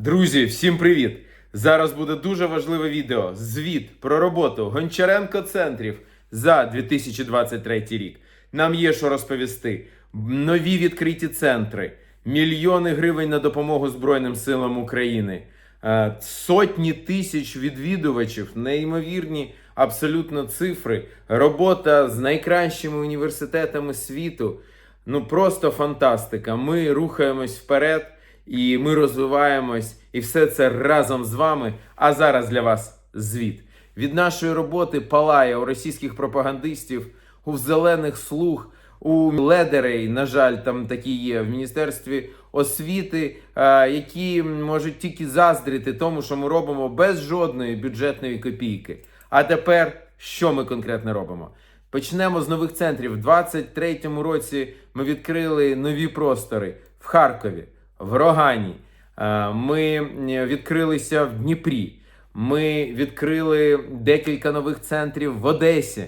Друзі, всім привіт! Зараз буде дуже важливе відео. Звіт про роботу Гончаренко центрів за 2023 рік. Нам є що розповісти. Нові відкриті центри, мільйони гривень на допомогу Збройним силам України, е, сотні тисяч відвідувачів, неймовірні абсолютно цифри, робота з найкращими університетами світу. Ну просто фантастика. Ми рухаємось вперед і ми розвиваємось, і все це разом з вами. А зараз для вас звіт. Від нашої роботи палає у російських пропагандистів, у зелених слуг, у ледерей, на жаль, там такі є в міністерстві освіти, е, які можуть тільки заздрити тому, що ми робимо без жодної бюджетної копійки. А тепер що ми конкретно робимо? Почнемо з нових центрів. У 23-му році ми відкрили нові простори в Харкові, в Рогані. Е, Ми відкрилися в Дніпрі. Ми відкрили декілька нових центрів в Одесі.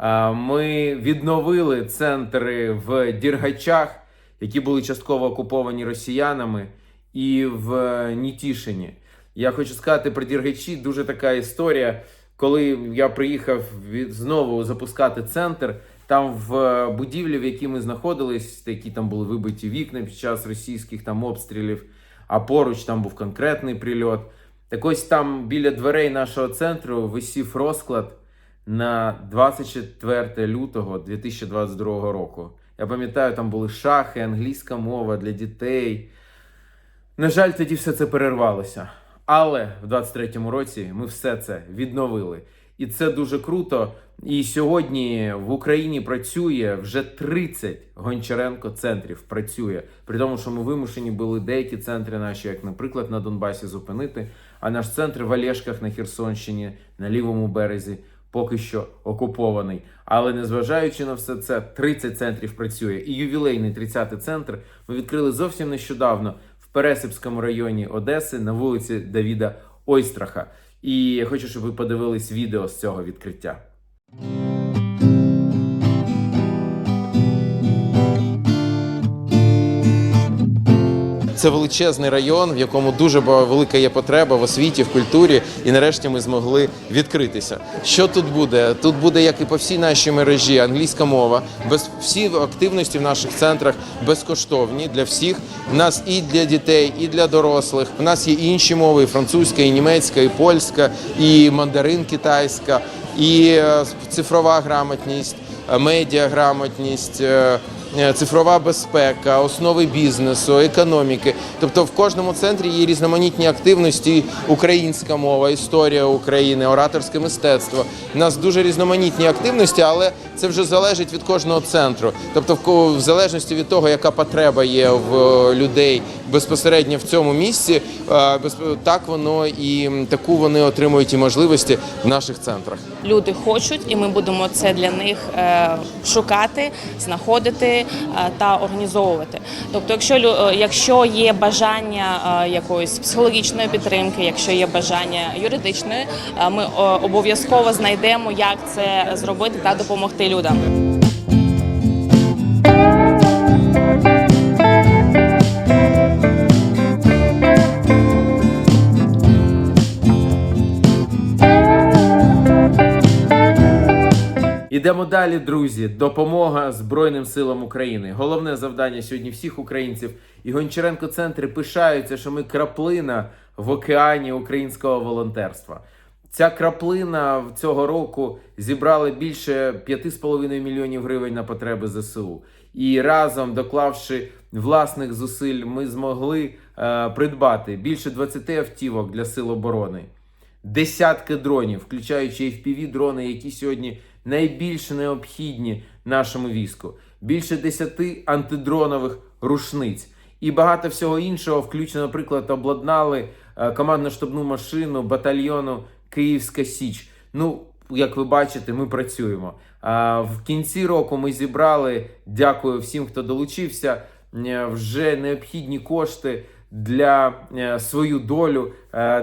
Е, Ми відновили центри в Діргачах, які були частково окуповані росіянами, і в е, Нітішині. Я хочу сказати про Діргачі дуже така історія. Коли я приїхав від знову запускати центр, там в е, будівлі, в якій ми знаходились, які там були вибиті вікна під час російських там обстрілів, а поруч там був конкретний прильот. Так ось там біля дверей нашого центру висів розклад на 24 лютого 2022 року. Я пам'ятаю, там були шахи, англійська мова для дітей. На жаль, тоді все це перервалося. Але в 23-му році ми все це відновили. І це дуже круто. І сьогодні в Україні працює вже 30 Гончаренко центрів. Працює при тому, що ми вимушені були деякі центри наші, як, наприклад, на Донбасі, зупинити. А наш центр в Олешках на Херсонщині, на лівому березі, поки що окупований. Але незважаючи на все це, 30 центрів працює. І ювілейний 30-й центр ми відкрили зовсім нещодавно в Пересипському районі Одеси на вулиці Давіда Ойстраха. І я хочу, щоб ви подивились відео з цього відкриття. Це величезний район, в якому дуже велика є потреба в освіті, в культурі, і нарешті ми змогли відкритися. Що тут буде? Тут буде, як і по всій нашій мережі, англійська мова, без всі активності в наших центрах безкоштовні для всіх. У нас і для дітей, і для дорослих. У нас є інші мови: і французька, і німецька, і польська, і мандарин китайська, і е, цифрова грамотність, е, медіаграмотність. Е, Цифрова безпека, основи бізнесу, економіки. Тобто в кожному центрі є різноманітні активності: українська мова, історія України, ораторське мистецтво. У нас дуже різноманітні активності, але це вже залежить від кожного центру. Тобто, в залежності від того, яка потреба є в е, людей безпосередньо в цьому місці, е, так воно і таку вони отримують і можливості в наших центрах. люди хочуть, і ми будемо це для них шукати, знаходити е, та організовувати. Тобто, якщо е, якщо є бажання е, якоїсь психологічної підтримки, якщо є бажання юридичної, ми обов'язково знайдемо, як це зробити та допомогти людям. Ідемо далі, друзі. Допомога Збройним силам України. Головне завдання сьогодні всіх українців. І Гончаренко центри пишаються, що ми краплина в океані українського волонтерства. Ця краплина цього року зібрала більше 5,5 мільйонів гривень на потреби ЗСУ. І разом, доклавши власних зусиль, ми змогли е, придбати більше 20 автівок для сил оборони десятки дронів, включаючи fpv дрони, які сьогодні найбільш необхідні нашому війську, більше 10 антидронових рушниць і багато всього іншого, включно, наприклад, обладнали е, командно-штабну машину батальйону Київська Січ. Ну, як ви бачите, ми працюємо. А в кінці року ми зібрали, дякую всім, хто долучився, е, вже необхідні кошти для е, свою долю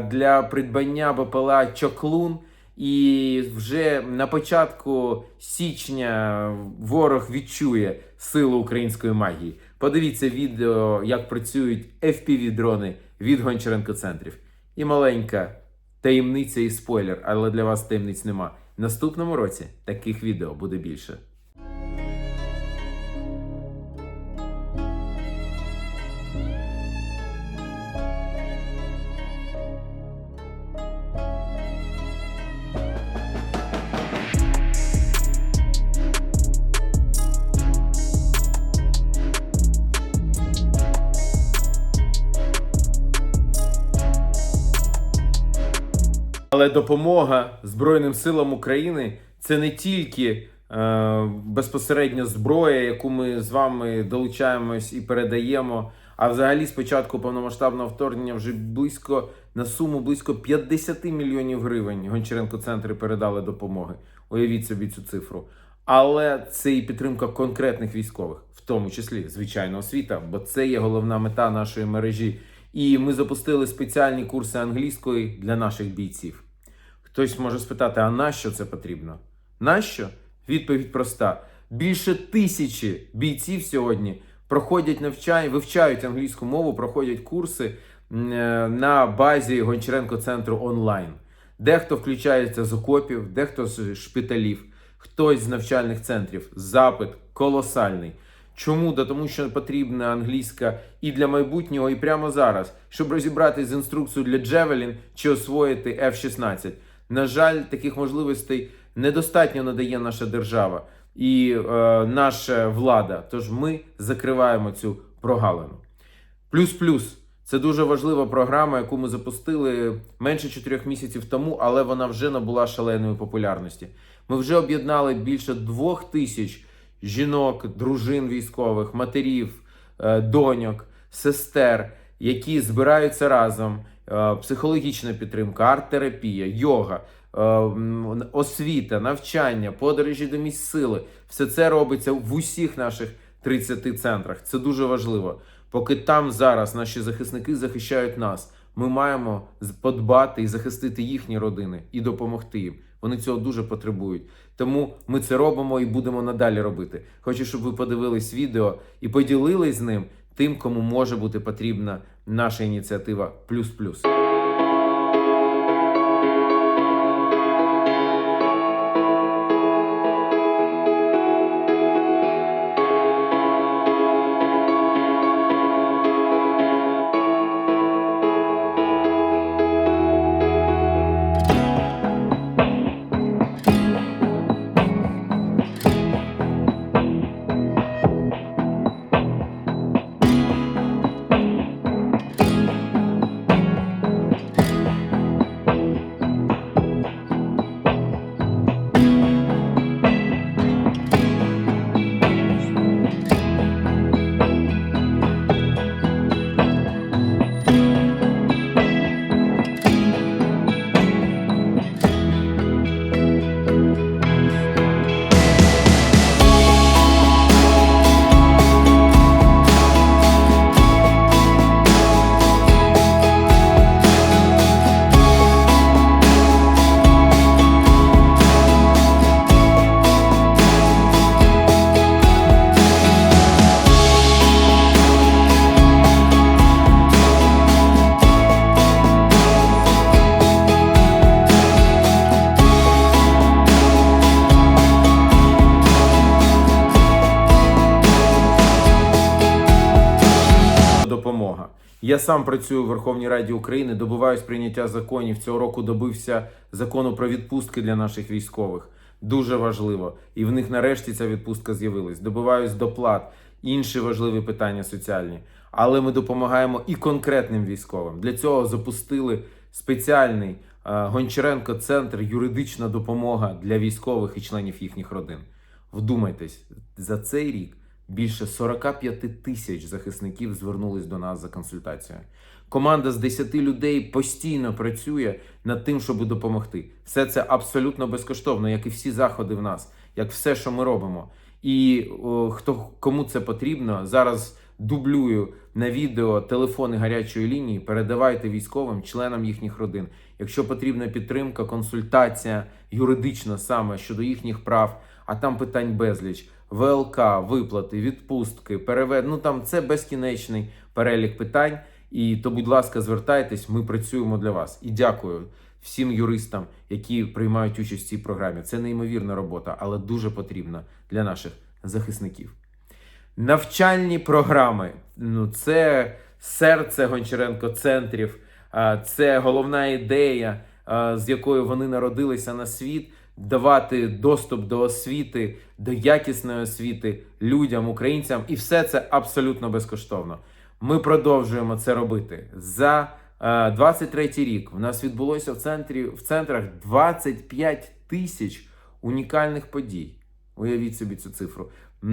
для придбання БПЛА Чоклун. І вже на початку січня ворог відчує силу української магії. Подивіться відео, як працюють FPV-дрони від Гончаренко центрів. І маленька таємниця і спойлер, але для вас таємниць нема. Наступному році таких відео буде більше. Але допомога Збройним силам України це не тільки е, безпосередньо зброя, яку ми з вами долучаємось і передаємо. А взагалі, з початку повномасштабного вторгнення вже близько на суму близько 50 мільйонів гривень Гончаренко центри передали допомоги. Уявіть собі цю цифру. Але це і підтримка конкретних військових, в тому числі звичайно освіта, бо це є головна мета нашої мережі. І ми запустили спеціальні курси англійської для наших бійців. Хтось може спитати, а нащо це потрібно? Нащо? Відповідь проста: більше тисячі бійців сьогодні проходять навчання, вивчають англійську мову, проходять курси е, на базі Гончаренко центру онлайн. Дехто включається з окопів, дехто з шпиталів, хтось з навчальних центрів. Запит колосальний. Чому? Да тому що потрібна англійська і для майбутнього, і прямо зараз, щоб розібратись з інструкцією для Джевелін чи освоїти F-16. На жаль, таких можливостей недостатньо надає наша держава і е, наша влада. Тож ми закриваємо цю прогалину. Плюс-плюс це дуже важлива програма, яку ми запустили менше чотирьох місяців тому, але вона вже набула шаленої популярності. Ми вже об'єднали більше двох тисяч жінок, дружин військових, матерів, е, доньок, сестер, які збираються разом. Е, Психологічна підтримка, арт-терапія, йога, е, освіта, навчання, подорожі до місць сили. Все це робиться в усіх наших 30 центрах. Це дуже важливо. Поки там зараз наші захисники захищають нас, ми маємо подбати і захистити їхні родини і допомогти їм. Вони цього дуже потребують. Тому ми це робимо і будемо надалі робити. Хочу, щоб ви подивились відео і поділились з ним тим, кому може бути потрібна наша ініціатива плюс плюс. Я сам працюю в Верховній Раді України, добиваюсь прийняття законів. Цього року добився закону про відпустки для наших військових. Дуже важливо. І в них нарешті ця відпустка з'явилась. Добиваюсь доплат, інші важливі питання соціальні. Але ми допомагаємо і конкретним військовим. Для цього запустили спеціальний е, Гончаренко центр юридична допомога для військових і членів їхніх родин. Вдумайтесь, за цей рік більше 45 тисяч захисників звернулись до нас за консультацією. Команда з 10 людей постійно працює над тим, щоб допомогти. Все це абсолютно безкоштовно, як і всі заходи в нас, як все, що ми робимо. І о, хто кому це потрібно, зараз дублюю на відео телефони гарячої лінії. Передавайте військовим, членам їхніх родин. Якщо потрібна підтримка, консультація юридична саме щодо їхніх прав, а там питань безліч. ВЛК, виплати, відпустки, перевед. Ну там це безкінечний перелік питань. І то, будь ласка, звертайтесь, ми працюємо для вас. І дякую всім юристам, які приймають участь в цій програмі. Це неймовірна робота, але дуже потрібна для наших захисників. Навчальні програми ну це серце Гончаренко центрів, це головна ідея, з якою вони народилися на світ. Давати доступ до освіти, до якісної освіти людям, українцям, і все це абсолютно безкоштовно. Ми продовжуємо це робити. За е, 23 рік в нас відбулося в центрі в центрах 25 тисяч унікальних подій. Уявіть собі цю цифру,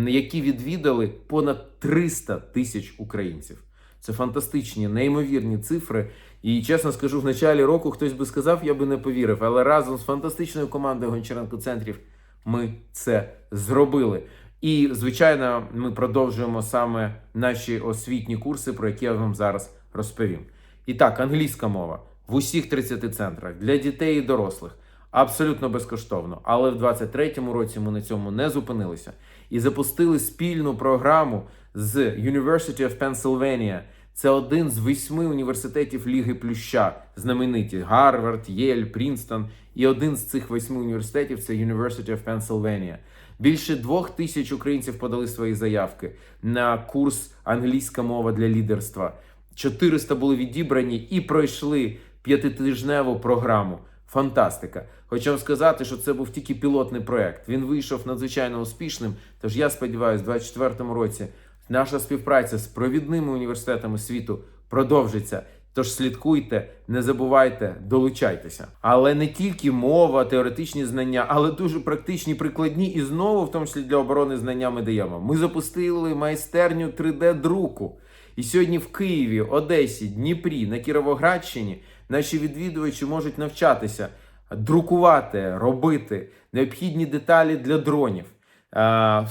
які відвідали понад 300 тисяч українців. Це фантастичні, неймовірні цифри. І чесно скажу, в началі року хтось би сказав, я би не повірив. Але разом з фантастичною командою Гончаренко центрів ми це зробили. І, звичайно, ми продовжуємо саме наші освітні курси, про які я вам зараз розповім. І так, англійська мова в усіх 30 центрах для дітей і дорослих абсолютно безкоштовно. Але в 23-му році ми на цьому не зупинилися і запустили спільну програму з University of Pennsylvania. Це один з восьми університетів Ліги Плюща, знамениті Гарвард, Єль, Прінстон. І один з цих восьми університетів це University of Pennsylvania. Більше двох тисяч українців подали свої заявки на курс англійська мова для лідерства. 400 були відібрані і пройшли п'ятитижневу програму. Фантастика! Хочу вам сказати, що це був тільки пілотний проект. Він вийшов надзвичайно успішним. Тож я сподіваюся, в 2024 році наша співпраця з провідними університетами світу продовжиться. Тож слідкуйте, не забувайте, долучайтеся. Але не тільки мова, теоретичні знання, але дуже практичні, прикладні і знову, в тому числі для оборони знання ми даємо. Ми запустили майстерню 3D-друку. І сьогодні в Києві, Одесі, Дніпрі, на Кіровоградщині наші відвідувачі можуть навчатися друкувати, робити необхідні деталі для дронів,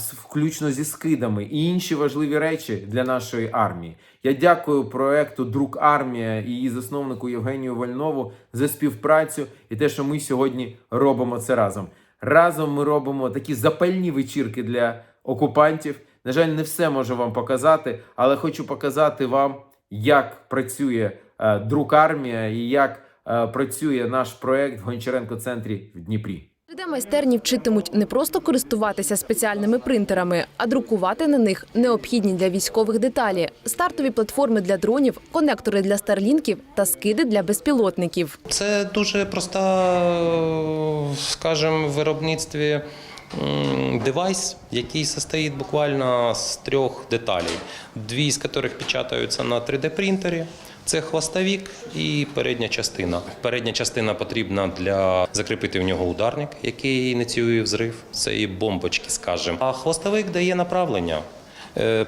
включно зі скидами і інші важливі речі для нашої армії. Я дякую проекту Друк Армія і її засновнику Євгенію Вольнову за співпрацю і те, що ми сьогодні робимо це разом. Разом ми робимо такі запальні вечірки для окупантів. На жаль, не все можу вам показати, але хочу показати вам, як працює е, друк армія і як е, працює наш проект в Гончаренко центрі в Дніпрі. 3D-майстерні вчитимуть не просто користуватися спеціальними принтерами, а друкувати на них необхідні для військових деталі, стартові платформи для дронів, конектори для старлінків та скиди для безпілотників. Це дуже проста, скажімо, в виробництві девайс, який состоїть буквально з трьох деталей, дві з яких печатаються на 3D-принтері. Це хвостовік і передня частина. Передня частина потрібна для закріпити в нього ударник, який ініціює взрив. Це і бомбочки, скажімо. А хвостовик дає направлення,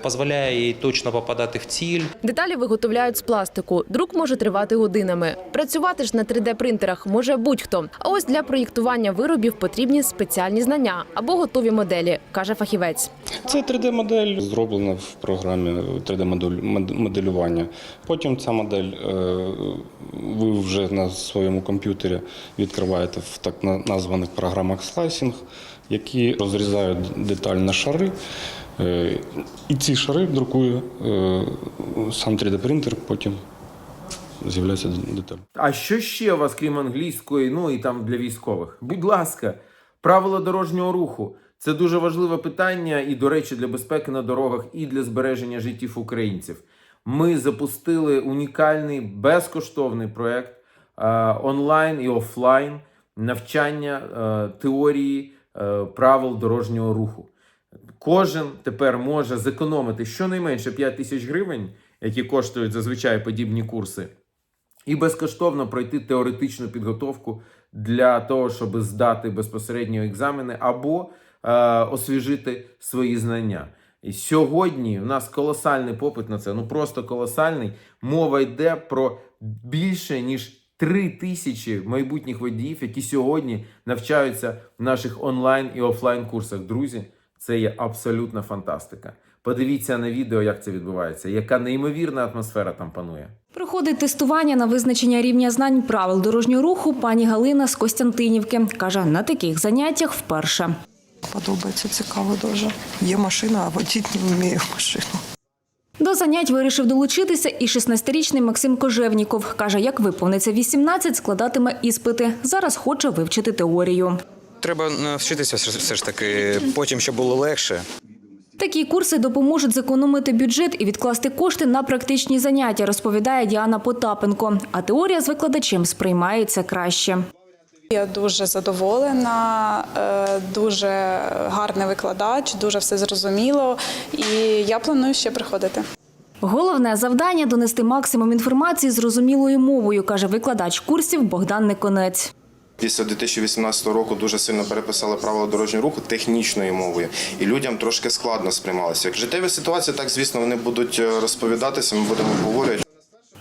дозволяє їй точно попадати в ціль. Деталі виготовляють з пластику. Друк може тривати годинами. Працювати ж на 3D-принтерах може будь-хто. А ось для проєктування виробів потрібні спеціальні знання або готові моделі, каже фахівець. Це 3D-модель зроблена в програмі 3D-моделювання. Потім ця модель е, ви вже на своєму комп'ютері відкриваєте в так на- названих програмах слайсінг, які розрізають деталь на шари. Е, І ці шари друкує е, сам 3D-принтер, потім з'являється деталь. А що ще у вас, крім англійської, ну і там для військових? Будь ласка, правила дорожнього руху. Це дуже важливе питання, і, до речі, для безпеки на дорогах, і для збереження життів українців. Ми запустили унікальний безкоштовний проект е, онлайн і офлайн навчання е, теорії е, правил дорожнього руху. Кожен тепер може зекономити щонайменше 5 тисяч гривень, які коштують зазвичай подібні курси, і безкоштовно пройти теоретичну підготовку для того, щоб здати безпосередньо екзамени або е, освіжити свої знання. І сьогодні в нас колосальний попит на це, ну просто колосальний. Мова йде про більше ніж 3 тисячі майбутніх водіїв, які сьогодні навчаються в наших онлайн і офлайн курсах. Друзі, це є абсолютна фантастика. Подивіться на відео, як це відбувається, яка неймовірна атмосфера там панує. Проходить тестування на визначення рівня знань правил дорожнього руху пані Галина з Костянтинівки. Каже, на таких заняттях вперше. Подобається цікаво дуже. Є машина, а водій не вміє машину. До занять вирішив долучитися і 16-річний Максим Кожевніков. Каже, як виповниться 18, складатиме іспити. Зараз хоче вивчити теорію. Треба навчитися все ж- таки, потім щоб було легше. Такі курси допоможуть зекономити бюджет і відкласти кошти на практичні заняття, розповідає Діана Потапенко. А теорія з викладачем сприймається краще. Я дуже задоволена, е, дуже гарний викладач, дуже все зрозуміло, і я планую ще приходити. Головне завдання донести максимум інформації зрозумілою мовою, каже викладач курсів Богдан Неконець. Після 2018 року дуже сильно переписали правила дорожнього руху технічною мовою, і людям трошки складно сприймалося. Як життєві ситуації, так звісно, вони будуть е, розповідатися. Ми будемо обговорювати.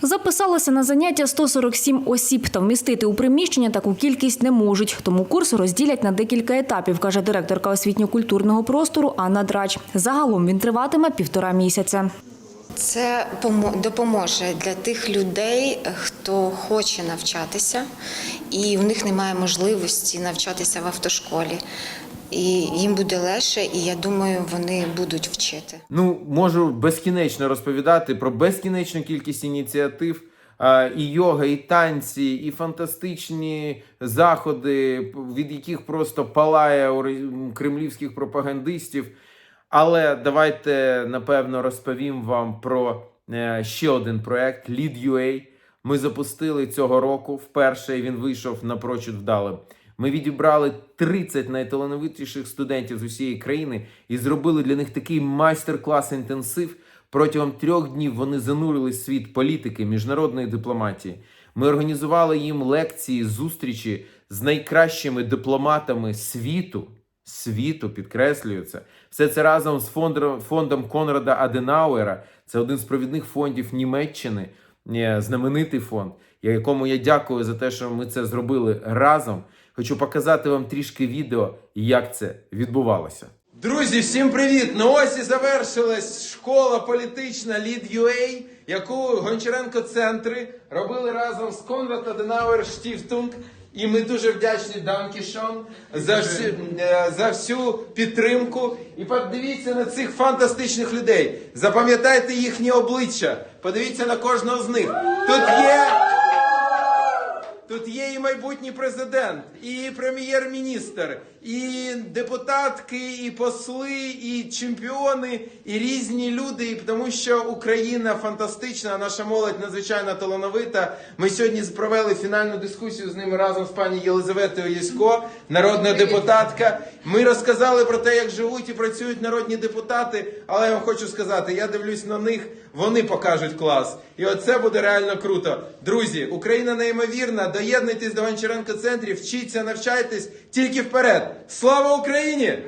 Записалося на заняття 147 осіб, та вмістити у приміщення таку кількість не можуть. Тому курс розділять на декілька етапів, каже директорка освітньо-культурного простору Анна Драч. Загалом він триватиме півтора місяця. Це помо- допоможе для тих людей, хто хоче навчатися, і у них немає можливості навчатися в автошколі. І їм буде легше, і я думаю, вони будуть вчити. Ну, можу безкінечно розповідати про безкінечну кількість ініціатив. І йога, і танці, і фантастичні заходи, від яких просто палає у ре- кремлівських пропагандистів. Але давайте напевно розповім вам про е, ще один проект Lead.ua. Ми запустили цього року вперше. Він вийшов напрочуд вдалим. Ми відібрали 30 найталановитіших студентів з усієї країни і зробили для них такий майстер-клас інтенсив. Протягом трьох днів вони занурились в світ політики, міжнародної дипломатії. Ми організували їм лекції, зустрічі з найкращими дипломатами світу. Світу, підкреслюю це. Все це разом з фондом, фондом Конрада Аденауера. Це один з провідних фондів Німеччини, е, знаменитий фонд, якому я дякую за те, що ми це зробили разом. Хочу показати вам трішки відео, як це відбувалося. Друзі, всім привіт! Ну ось і завершилась школа політична Lead.ua, яку Гончаренко центри робили разом з Конрад Аденауер Штіфтунг. І ми дуже вдячні Данкішон за всю, е, за всю підтримку. І подивіться на цих фантастичних людей. Запам'ятайте їхні обличчя. Подивіться на кожного з них. Тут є. Тут є і майбутній президент, і прем'єр-міністр, і депутатки, і посли, і чемпіони, і різні люди. І тому що Україна фантастична, а наша молодь надзвичайно талановита. Ми сьогодні провели фінальну дискусію з ними разом з пані Єлизаветою Ясько, народна депутатка. Ми розказали про те, як живуть і працюють народні депутати. Але я вам хочу сказати, я дивлюсь на них, вони покажуть клас. І оце буде реально круто. Друзі, Україна неймовірна. Доєднуйтесь до Гончаренко центрів, вчіться, навчайтесь тільки вперед. Слава Україні!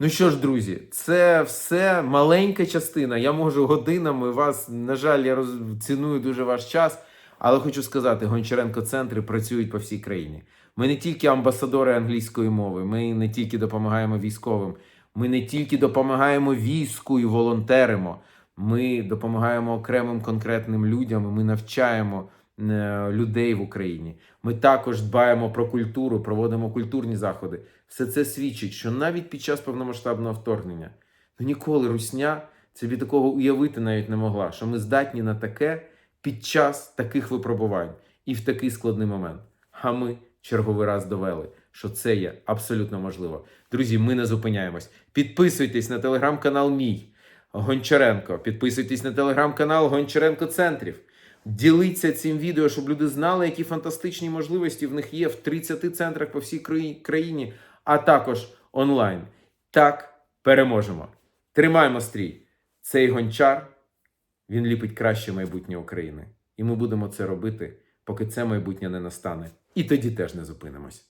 Ну що ж, друзі, це все маленька частина. Я можу годинами вас, на жаль, я роз... ціную дуже ваш час. Але хочу сказати, Гончаренко центри працюють по всій країні. Ми не тільки амбасадори англійської мови, ми не тільки допомагаємо військовим, ми не тільки допомагаємо війську і волонтеримо. Ми допомагаємо окремим конкретним людям. Ми навчаємо е, людей в Україні. Ми також дбаємо про культуру, проводимо культурні заходи. Все це свідчить, що навіть під час повномасштабного вторгнення ну ніколи русня собі такого уявити навіть не могла, що ми здатні на таке під час таких випробувань і в такий складний момент. А ми черговий раз довели, що це є абсолютно можливо. Друзі, ми не зупиняємось. Підписуйтесь на телеграм-канал Мій Гончаренко. Підписуйтесь на телеграм-канал Гончаренко Центрів. Діліться цим відео, щоб люди знали, які фантастичні можливості в них є в 30 центрах по всій країні, а також онлайн. Так переможемо. Тримаємо стрій. Цей гончар він ліпить краще майбутнє України. І ми будемо це робити, поки це майбутнє не настане. І тоді теж не зупинимось.